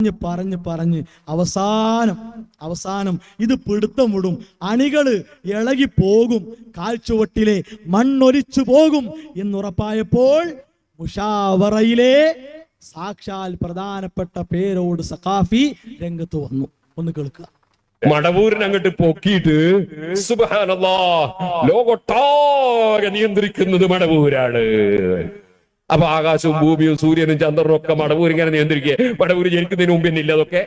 പറഞ്ഞ് പറഞ്ഞ് പറഞ്ഞ് അവസാനം അവസാനം ഇത് പിടുത്തം വിടും അണികൾ ഇളകി പോകും കാൽച്ചുവട്ടിലെ മണ്ണൊലിച്ചു പോകും എന്നുറപ്പായപ്പോൾ മുഷാവറയിലെ സാക്ഷാൽ പ്രധാനപ്പെട്ട പേരോട് സഖാഫി രംഗത്ത് വന്നു. ഒന്ന് കേൾക്കുക. മടവൂരിനെ അങ്ങോട്ട് പൊക്കിയിട്ട് സുബഹാനല്ലാ ലോകൊട്ടാകെ നിയന്ത്രിക്കുന്നത് മടവൂരാണ്. അപ്പൊ ആകാശവും ഭൂമിയും സൂര്യനും ചന്ദ്രനും ഒക്കെ മടവൂർ ഇങ്ങനെ നിയന്ത്രിക്കുക. മടവൂർ ജനിക്കുന്നതിന് മുമ്പ് ഇല്ല അതൊക്കെ.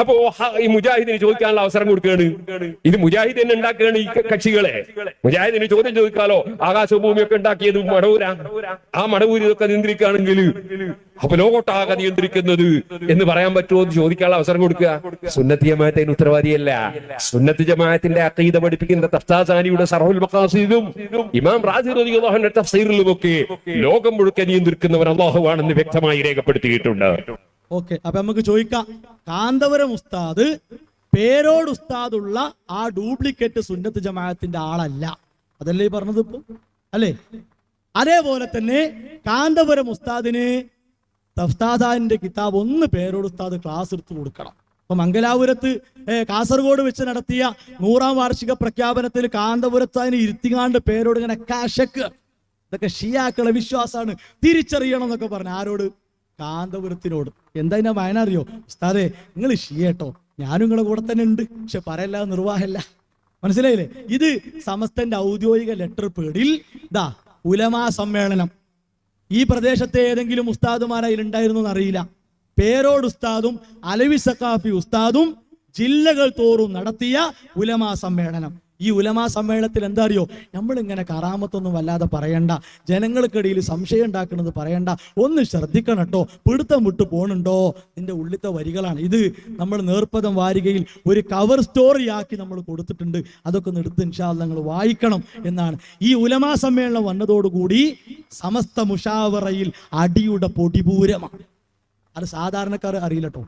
അപ്പോ ഈ മുജാഹിദിന് ചോദിക്കാനുള്ള അവസരം കൊടുക്കുകയാണ്. ഇത് മുജാഹിദ് തന്നെ ഉണ്ടാക്കുകയാണ് ഈ കക്ഷികളെ. മുജാഹിദിന് ചോദ്യം ചോദിക്കാലോ ആകാശഭൂമിയൊക്കെ ഉണ്ടാക്കിയത് മടവൂരാ. ആ മടവൂര് ഇതൊക്കെ നിയന്ത്രിക്കുകയാണെങ്കിൽ അപ്പൊ ലോകോട്ടാകെ നിയന്ത്രിക്കുന്നത് എന്ന് പറയാൻ പറ്റുമോ എന്ന് ചോദിക്കാനുള്ള അവസരം കൊടുക്കുക? സുന്നത്തി ജമാഅത്തിന് ഉത്തരവാദിയല്ല. സുന്നത്തി ജമാഅത്തിന്റെ അക്കീത പഠിപ്പിക്കുന്ന തഫ്താസാനിയുടെ സർഹുൽ മഖാസിദും ഇമാം റാജി തഫ്സീറിലും ഒക്കെ ലോകം മുഴുക്കെ നിയന്ത്രിക്കുന്നവൻ അള്ളാഹുവാണെന്ന് വ്യക്തമായി രേഖപ്പെടുത്തിയിട്ടുണ്ട്. ഓക്കെ അപ്പൊ നമുക്ക് ചോദിക്കാം. കാന്തപുരം ഉസ്താദ് പേരോട് ഉസ്താദുള്ള ആ ഡ്യൂപ്ലിക്കേറ്റ് സുന്നത്ത് ജമാഅത്തിന്റെ ആളല്ല. അതല്ലേ ഈ പറഞ്ഞത് ഇപ്പൊ? അല്ലേ? അതേപോലെ തന്നെ കാന്തപുരം ഉസ്താദിന് തഫ്താദാന്റെ കിതാബ് ഒന്ന് പേരോട് ഉസ്താദ് ക്ലാസ് എടുത്ത് കൊടുക്കണം. അപ്പൊ മംഗലാപുരത്ത് കാസർഗോഡ് വെച്ച് നടത്തിയ നൂറാം വാർഷിക പ്രഖ്യാപനത്തിൽ കാന്തപുരത്ത് അതിന് ഇരുത്തിങ്ങാണ്ട് പേരോട് ഇങ്ങനെ കാശക്ക്. ഇതൊക്കെ ഷിയാക്കളെ വിശ്വാസമാണ് തിരിച്ചറിയണം എന്നൊക്കെ പറഞ്ഞു ആരോട്? കാന്തപുരത്തിനോട്. എന്താ ഞാൻ അറിയോ ഉസ്താദേ നിങ്ങൾ ഷിയേട്ടോ ഞാനും നിങ്ങളെ കൂടെ തന്നെ ഉണ്ട്. പക്ഷെ പറയല്ല നിർവാഹമല്ല മനസ്സിലായില്ലേ? ഇത് സമസ്തന്റെ ഔദ്യോഗിക ലെറ്റർ പേടിൽ ദാ ഉലമാ സമ്മേളനം. ഈ പ്രദേശത്തെ ഏതെങ്കിലും ഉസ്താദുമാർ അതിലുണ്ടായിരുന്നു എന്നറിയില്ല. പേരോട് ഉസ്താദും അലവി സക്കാഫി ഉസ്താദും ജില്ലകൾ തോറും നടത്തിയ ഉലമാ സമ്മേളനം. ഈ ഉലമാ സമ്മേളനത്തിൽ എന്താ അറിയോ നമ്മളിങ്ങനെ കറാമത്തൊന്നും വല്ലാതെ പറയണ്ട. ജനങ്ങൾക്കിടയിൽ സംശയം ഉണ്ടാക്കുന്നത് പറയണ്ട. ഒന്ന് ശ്രദ്ധിക്കണം കേട്ടോ. പിടുത്തം വിട്ടു പോണുണ്ടോ? നിന്റെ ഉള്ളിത്തെ വരികളാണ്. ഇത് നമ്മൾ നേർപ്പതം വാരികയിൽ ഒരു കവർ സ്റ്റോറി ആക്കി നമ്മൾ കൊടുത്തിട്ടുണ്ട്. അതൊക്കെ ഒന്ന് എടുത്ത് നിങ്ങൾ വായിക്കണം എന്നാണ്. ഈ ഉലമാ സമ്മേളനം വന്നതോടുകൂടി സമസ്ത മുഷാവറയിൽ അടിയുടെ പൊടിപൂരമാണ്. അത് സാധാരണക്കാർ അറിയില്ല കേട്ടോ.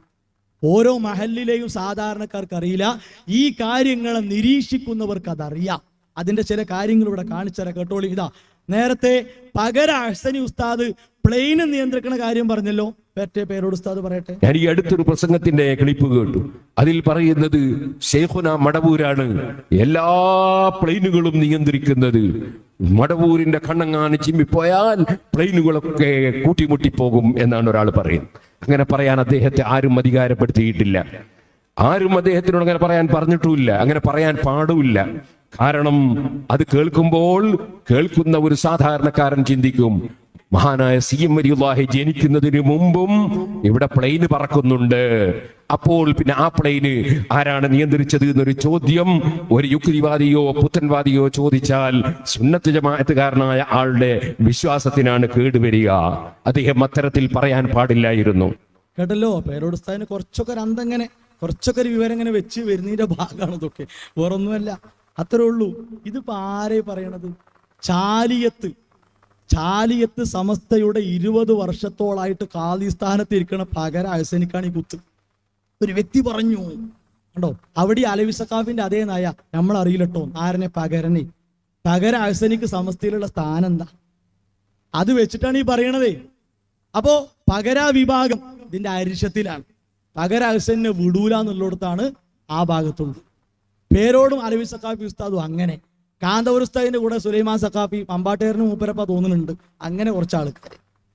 ഓരോ മഹലിലെയും സാധാരണക്കാർക്ക് അറിയില്ല ഈ കാര്യങ്ങളെ നിരീക്ഷിക്കുന്നവർക്ക് അതറിയാം അതിന്റെ ചില കാര്യങ്ങൾ ഇവിടെ കാണിച്ചു തരാം കേട്ടോളി ഇതാ. നേരത്തെ പകര അഹ്സനി ഉസ്താദ് പ്ലെയിന് നിയന്ത്രിക്കുന്ന കാര്യം പറഞ്ഞല്ലോ. പേറ്റേ പേരോട് ഉസ്താദ് പറയട്ടെ. ഞാൻ ഈ അടുത്തൊരു പ്രസംഗത്തിന്റെ ക്ലിപ്പ് കേട്ടു. അതിൽ പറയുന്നത് ഷെയ്ഖുന മടവൂരാണ് എല്ലാ പ്ലെയിനുകളും നിയന്ത്രിക്കുന്നത്. മടവൂരിന്റെ കണ്ണങ്ങാന് ചിമ്മിപ്പോയാൽ പ്ലെയിനുകളൊക്കെ കൂട്ടിമുട്ടി പോകും എന്നാണ് ഒരാൾ പറയുന്നത്. അങ്ങനെ പറയാൻ അദ്ദേഹത്തെ ആരും അധികാരപ്പെടുത്തിയിട്ടില്ല. ആരും അദ്ദേഹത്തിനോട് അങ്ങനെ പറയാൻ പറഞ്ഞിട്ടുമില്ല. അങ്ങനെ പറയാൻ പാടുമില്ല. കാരണം അത് കേൾക്കുമ്പോൾ കേൾക്കുന്ന ഒരു സാധാരണക്കാരൻ ചിന്തിക്കും മഹാനായ സി എം വലിയുല്ലാഹി ജനിക്കുന്നതിന് മുമ്പും ഇവിടെ പ്ലെയിന് പറക്കുന്നുണ്ട്. അപ്പോൾ പിന്നെ ആ പ്ലെയിന് ആരാണ് നിയന്ത്രിച്ചത് എന്നൊരു ചോദ്യം ഒരു യുക്തിവാദിയോ പുത്തൻവാദിയോ ചോദിച്ചാൽ സുന്നത്ത് ജമാഅത്തുകാരനായ ആളുടെ വിശ്വാസത്തിനാണ് കേടുവരിക അദ്ദേഹം അത്തരത്തിൽ പറയാൻ പാടില്ലായിരുന്നു. കേട്ടല്ലോ പേരോട് ഉസ്താദിന് കുറച്ചൊക്കെ അന്തങ്ങനെ കുറച്ചൊക്കെ ഒരു വിവരം ഇങ്ങനെ വെച്ച് വരുന്നതിന്റെ ഭാഗമാണ് ഇതൊക്കെ. വേറൊന്നുമല്ല അത്രേ ഉള്ളൂ. ഇതിപ്പോ ആരെ പറയണത്? ചാലിയത്ത്. ചാലിയത്ത് സമസ്തയുടെ ഇരുപത് വർഷത്തോളായിട്ട് കാലി സ്ഥാനത്ത് ഇരിക്കണ പകര അഹസനിക്കാണ് ഈ കുത്ത്. ഒരു വ്യക്തി പറഞ്ഞു കണ്ടോ? അവിടെ അലവി സക്കാഫിന്റെ അതേ നായ. നമ്മൾ അറിയില്ലട്ടോ ആരനെ പകരനെ. പകര അഹസനിക്ക് സമസ്തയിലുള്ള സ്ഥാനം എന്താ അത് വെച്ചിട്ടാണ് ഈ പറയണതേ. അപ്പോ പകര വിഭാഗം ഇതിന്റെ അരിശത്തിലാണ്. പകര അഹസനെ വിടൂല എന്നുള്ളിടത്താണ് ആ ഭാഗത്തുള്ളത്. പേരോടും അലവി സക്കാഫി ഉസ്താദും അങ്ങനെ. കാന്തപുര ഉസ്താദിന്റെ കൂടെ സുലൈമാൻ സഖാഫി പമ്പാട്ടുകാരനും മൂപ്പരപ്പ തോന്നുന്നുണ്ട് അങ്ങനെ കുറച്ച് ആൾക്കാർ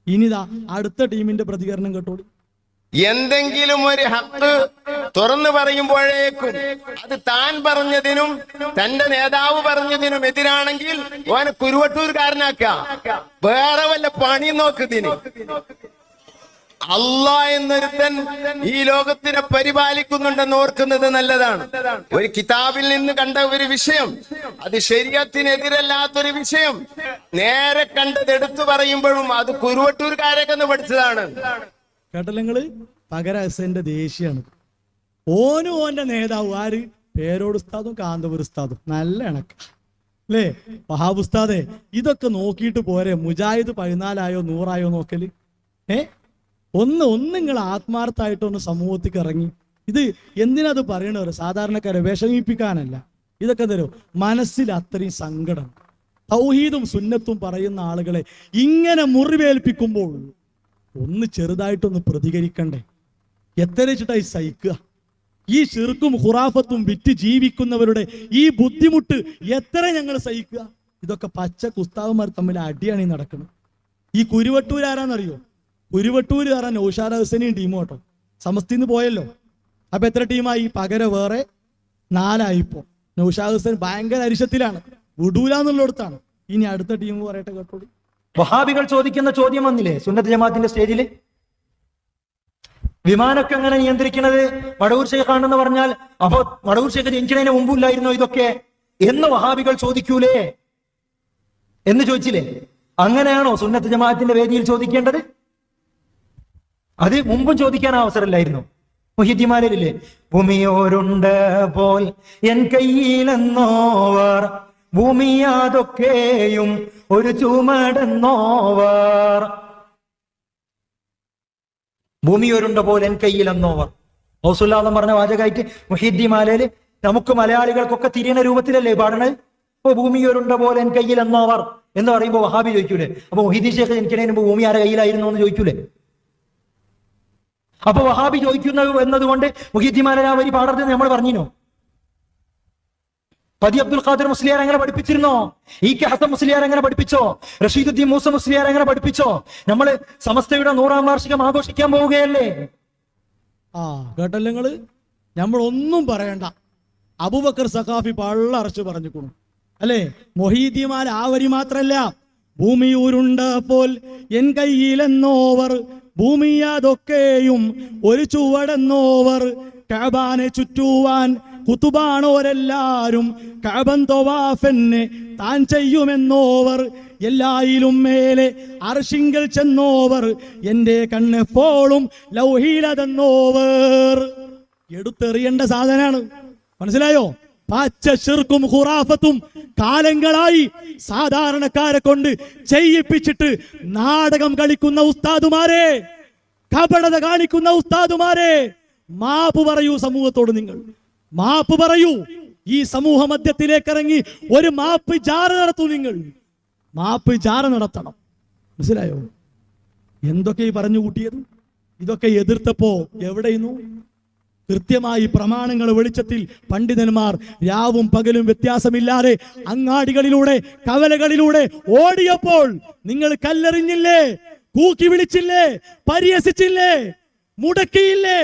ഇനിതാ അടുത്ത ടീമിന്റെ പ്രതികരണം കേട്ടോളൂ. എന്തെങ്കിലും ഒരു ഹക്ക് തുറന്നു പറയുമ്പോഴേക്കും അത് താൻ പറഞ്ഞതിനും തന്റെ നേതാവ് പറഞ്ഞതിനും എതിരാണെങ്കിൽ ഓനെ കുരുവട്ടൂർക്കാരനാക്ക വേറെ വല്ല പണി നോക്കുന്നതിന് അല്ല എന്നൊരുത്തൻ ഈ ലോകത്തിനെ പരിപാലിക്കുന്നുണ്ടെന്ന് ഓർക്കുന്നത് നല്ലതാണ്. ഒരു കിതാബിൽ നിന്ന് കണ്ട ഒരു വിഷയം അത് ശരീരത്തിനെതിരല്ലാത്തൊരു വിഷയം നേരെ കണ്ടത് എടുത്തു പറയുമ്പോഴും അത് കുരുവട്ടൂർക്കാരൊക്കെ പഠിച്ചതാണ്. കേട്ടല്ലോ പകരസന്റെ ദേഷ്യാണ്. ഓനും ഓന്റെ നേതാവ് ആര്? പേരോട് ഉസ്താദും കാന്തപുര ഉസ്താദും. നല്ല ഇണക്ക അല്ലേ? വഹാബ് ഇതൊക്കെ നോക്കിയിട്ട് പോരെ. മുജാഹിദ് പതിനാലായോ നൂറായോ നോക്കൽ. ഏ? ഒന്ന് ഒന്ന് നിങ്ങൾ ആത്മാർത്ഥമായിട്ടൊന്ന് സമൂഹത്തേക്ക് ഇറങ്ങി. ഇത് എന്തിനത് പറയണവർ സാധാരണക്കാരെ വിഷമിപ്പിക്കാനല്ല. ഇതൊക്കെ തരും മനസ്സിൽ അത്രയും സങ്കടം. തൗഹീദും സുന്നത്തും പറയുന്ന ആളുകളെ ഇങ്ങനെ മുറിവേൽപ്പിക്കുമ്പോൾ ഒന്ന് ചെറുതായിട്ടൊന്ന് പ്രതികരിക്കണ്ടേ. എത്ര വെച്ചിട്ടായി സഹിക്കുക? ഈ ശിർക്കും ഖുറാഫത്തും വിറ്റ് ജീവിക്കുന്നവരുടെ ഈ ബുദ്ധിമുട്ട് എത്ര ഞങ്ങൾ സഹിക്കുക? ഇതൊക്കെ പച്ച കുസ്താവുമാർ തമ്മിൽ അടിയാണ് ഈ നടക്കുന്നത്. ഈ കുരുവട്ടൂർ ആരാന്നറിയോ കാരണം നൗഷാദ് ഹസനെയും ടീമും കേട്ടോ. സമസ്തിന്ന് പോയല്ലോ. അപ്പൊ എത്ര ടീമായി പകര വേറെ നാലായിപ്പോ. നൗഷാദ് ഹുസൈൻ ഭയങ്കര അരിശത്തിലാണ്. വിടൂല എന്നുള്ളിടത്താണ് ഇനി അടുത്ത ടീം പറയട്ടെ കേട്ടോളൂ. വഹാബികൾ ചോദിക്കുന്ന ചോദ്യം വന്നില്ലേ? സുന്നത്ത് ജമാഅത്തിന്റെ സ്റ്റേജിൽ വിമാനമൊക്കെ എങ്ങനെ നിയന്ത്രിക്കുന്നത് മടവൂർ ഷെയ്ഖാണെന്ന് പറഞ്ഞാൽ അപ്പോ മടവൂർ ഷെയ്ഖ് ജനിക്കുന്നതിന് മുമ്പില്ലായിരുന്നോ ഇതൊക്കെ? എന്ന് വഹാബികൾ ചോദിക്കൂലേ? എന്ന് ചോദിച്ചില്ലേ? അങ്ങനെയാണോ സുന്നത്ത് ജമാഅത്തിന്റെ വേദിയിൽ ചോദിക്കേണ്ടത്? അത് മുമ്പും ചോദിക്കാൻ അവസരമില്ലായിരുന്നു. മുഹിദ്ദിമാരില്ലേ ഭൂമിയോരുണ്ട് പോൽ എൻ കയ്യിലെന്നോവർ ഭൂമിയാതൊക്കെയും ഒരു ചുമടെന്നോവർ. ഭൂമിയോരുണ്ട പോൽ എൻ കയ്യിലെന്നോവർ. ഹൗസുല്ലാദം പറഞ്ഞ വാചകമായിട്ട് മുഹിദ്ദിമാലയിൽ നമുക്ക് മലയാളികൾക്കൊക്കെ തിരിയണ രൂപത്തിലല്ലേ പാടണത് ഇപ്പൊ ഭൂമിയോരുണ്ട പോലെ എൻ കയ്യിലെന്നോവർ എന്ന് പറയുമ്പോൾ വഹാബി ചോദിക്കൂലേ? അപ്പൊ മുഹിദ്ദി ഷേഖ് എനിക്കിടയിൽ ഭൂമി ആരുടെ കയ്യിലായിരുന്നു എന്ന് ചോദിക്കൂലേ? അപ്പൊ വഹാബി ചോദിക്കുന്ന എന്നതുകൊണ്ട് മുഹിദ്ദിമാല വരി പാടരുത് നമ്മൾ പറഞ്ഞിരുന്നു പതി അബ്ദുൽ ഖാദർ മുസ്ലിയാർ എങ്ങനെ പഠിപ്പിച്ചിരുന്നോ? ഇ കെ ഹസൻ മുസ്ലിയാർ എങ്ങനെ പഠിപ്പിച്ചോ? റഷീദുദ്ദീൻ മൂസ മുസ്ലിയാർ എങ്ങനെ പഠിപ്പിച്ചോ? നമ്മൾ സമസ്തയുടെ നൂറാം വാർഷികം ആഘോഷിക്കാൻ പോവുകയല്ലേ? ആ കേട്ടല്ലോ നിങ്ങൾ? നമ്മൾ ഒന്നും പറയണ്ട. അബുബക്കർ സഖാഫി പള്ളറച്ച് പറഞ്ഞിക്കുന്നു അല്ലേ? മൊഹീദിമാൽ ആവരി വരി മാത്രല്ല. ഭൂമിയൂരുണ്ട് പോൽ എൻ കയ്യിലെന്നോവർ ഭൂമിയാതൊക്കെയും ഒരു ചുവടെന്നോവർ കബാനെ ചുറ്റുവാൻ കുത്തുബാണോരെല്ലാരും കഅബൻ തൊവാഫെന്നെ താൻ ചെയ്യുമെന്നോവർ എല്ലായിലും മേലെ അർഷിങ്കൽ ചെന്നോവർ എന്റെ കണ്ണെപ്പോളും ലൗഹീലതെന്നോവർ. എടുത്തെറിയേണ്ട സാധനാണ് മനസ്സിലായോ? പച്ച ചെറുക്കും ഹുറാഫത്തും കാലങ്ങളായി സാധാരണക്കാരെ കൊണ്ട് ചെയ്യിപ്പിച്ചിട്ട് നാടകം കളിക്കുന്ന ഉസ്താദുമാരെ കപടത കാണിക്കുന്ന ഉസ്താദുമാരെ മാപ്പ് പറയൂ സമൂഹത്തോട് നിങ്ങൾ. മാപ്പ് പറയൂ. ഈ സമൂഹ മധ്യത്തിലേക്ക് ഇറങ്ങി ഒരു മാപ്പ് ജാറ നടത്തൂ നിങ്ങൾ. മാപ്പ് ജാറ നടത്തണം. മനസ്സിലായോ? എന്തൊക്കെ ഈ പറഞ്ഞു കൂട്ടിയത്? ഇതൊക്കെ എതിർത്തപ്പോ എവിടെയിരുന്നു കൃത്യമായി പ്രമാണങ്ങൾ വെളിച്ചത്തിൽ പണ്ഡിതന്മാർ രാവും പകലും വ്യത്യാസമില്ലാതെ അങ്ങാടികളിലൂടെ കവലകളിലൂടെ ഓടിയപ്പോൾ നിങ്ങൾ കല്ലെറിഞ്ഞില്ലേ കൂക്കി വിളിച്ചില്ലേ പരിഹസിച്ചില്ലേ മുടക്കിയില്ലേ?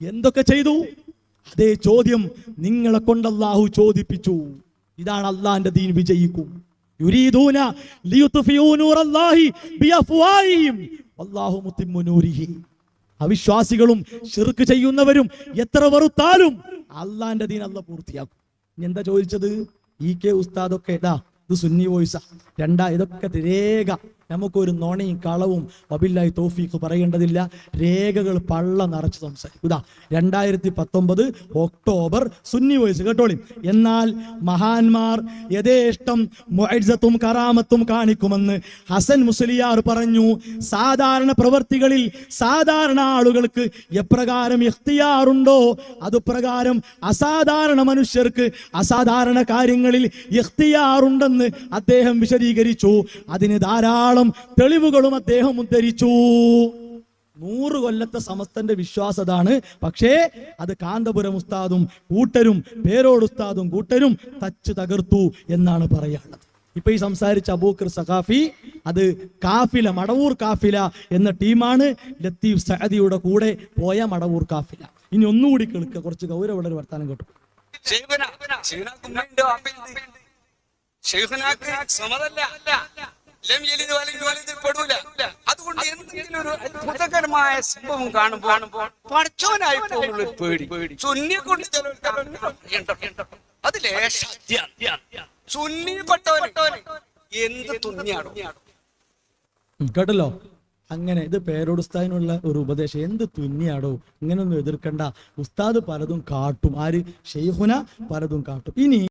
എന്തൊക്കെ ചെയ്തു? അതേ ചോദ്യം നിങ്ങളെ കൊണ്ട് ചോദിപ്പിച്ചു. ഇതാണ് അള്ളാന്റെ ദീൻ വിജയിക്കും. യുരീദൂന ലിയുത്ഫിഊ നൂറല്ലാഹി അവിശ്വാസികളും ഷിർക്ക് ചെയ്യുന്നവരും എത്ര വെറുത്താലും അള്ളാന്റെ ദീൻ അല്ല പൂർത്തിയാക്കും. എന്താ ചോദിച്ചത്? ഇ കെ ഉസ്താദൊക്കെ ഇതാ ഇത് സുന്നി വോയിസ. രണ്ടാ ഇതൊക്കെ രേഖ നമുക്കൊരു നുണയും കളവും വബില്ലായി തോഫീക്ക് പറയേണ്ടതില്ല. രേഖകൾ പള്ള നിറച്ച് സംസാരിക്കും. ഇതാ രണ്ടായിരത്തി പത്തൊമ്പത് ഒക്ടോബർ സുന്നി വോയിസ് കേട്ടോളി. എന്നാൽ മഹാന്മാർ യഥേഷ്ടം മൊഴിസത്തും കറാമത്തും കാണിക്കുമെന്ന് ഹസൻ മുസ്ലിയാർ പറഞ്ഞു. സാധാരണ പ്രവർത്തികളിൽ സാധാരണ ആളുകൾക്ക് എപ്രകാരം ഇഖ്തിയാറുണ്ടോ? അത് പ്രകാരം അസാധാരണ മനുഷ്യർക്ക് അസാധാരണ കാര്യങ്ങളിൽ ഇഖ്തിയാറുണ്ടെന്ന് അദ്ദേഹം വിശദീകരിച്ചു. അതിന് ധാരാളം തെളിവുകളും അദ്ദേഹം ഉദ്ധരിച്ചു നൂറ് കൊല്ലത്തെ സമസ്തന്റെ വിശ്വാസതാണ് പക്ഷേ അത് കാന്തപുരം ഉസ്താദും കൂട്ടരും പേരോട് ഉസ്താദും കൂട്ടരും തച്ച് തകർത്തു എന്നാണ് പറയാനുള്ളത് ഇപ്പൊ ഈ സംസാരിച്ച അബൂക്കർ സഖാഫി അത് കാഫില മടവൂർ കാഫില എന്ന ടീമാണ് ലത്തീഫ് സഹദിയുടെ കൂടെ പോയ മടവൂർ കാഫില ഇനി ഒന്നുകൂടി കേൾക്കുക കുറച്ച് ഗൗരവമുള്ള ഒരു വർത്താനം കേട്ടു സമതല്ല ലം പെടൂല. അതുകൊണ്ട് എന്തെങ്കിലും ഒരു അത്ഭുതകരമായ സംഭവം കാണുമ്പോൾ പഠിച്ചവനായി പോകുള്ള ഒരു പേടി. ചുന്നിയെ കൊണ്ട് ചിലർക്ക് അറിയണ്ട. അത് ലേശാദ്യം സുന്നിപ്പെട്ടവൻ എന്ത് തുന്നിയാണോ? ഉം, കേട്ടല്ലോ? അങ്ങനെ ഇത് പേരോടുസ്താദിനുള്ള ഒരു ഉപദേശം. എന്ത് തുന്നിയാടോ? ഇങ്ങനൊന്നും എതിർക്കണ്ട. ഉസ്താദ് പലതും കാട്ടും. ആര്? ഷെയ്ഹുന പലതും കാട്ടും. ഇനി